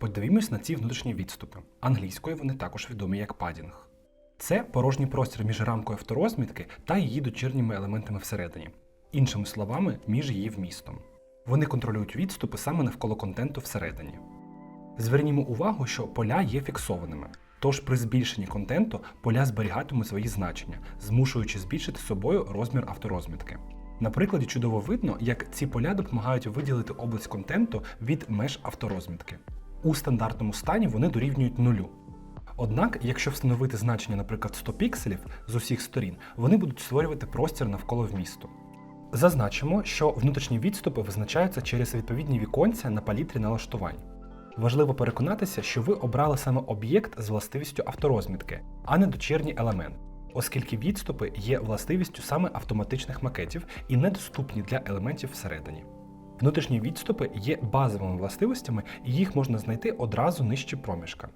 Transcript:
Подивімось на ці внутрішні відступи. Англійською вони також відомі як падінг. Це порожній простір між рамкою авторозмітки та її дочірніми елементами всередині, іншими словами, між її вмістом. Вони контролюють відступи саме навколо контенту всередині. Звернімо увагу, що поля є фіксованими, тож при збільшенні контенту поля зберігатимуть свої значення, змушуючи збільшити собою розмір авторозмітки. На прикладі чудово видно, як ці поля допомагають виділити область контенту від меж авторозмітки. У стандартному стані вони дорівнюють нулю. Однак, якщо встановити значення, наприклад, 100 пікселів з усіх сторін, вони будуть створювати простір навколо вмісту. Зазначимо, що внутрішні відступи визначаються через відповідні віконця на палітрі налаштувань. Важливо переконатися, що ви обрали саме об'єкт з властивістю авторозмітки, а не дочірній елемент, оскільки відступи є властивістю саме автоматичних макетів і недоступні для елементів всередині. Внутрішні відступи є базовими властивостями, і їх можна знайти одразу нижче проміжка.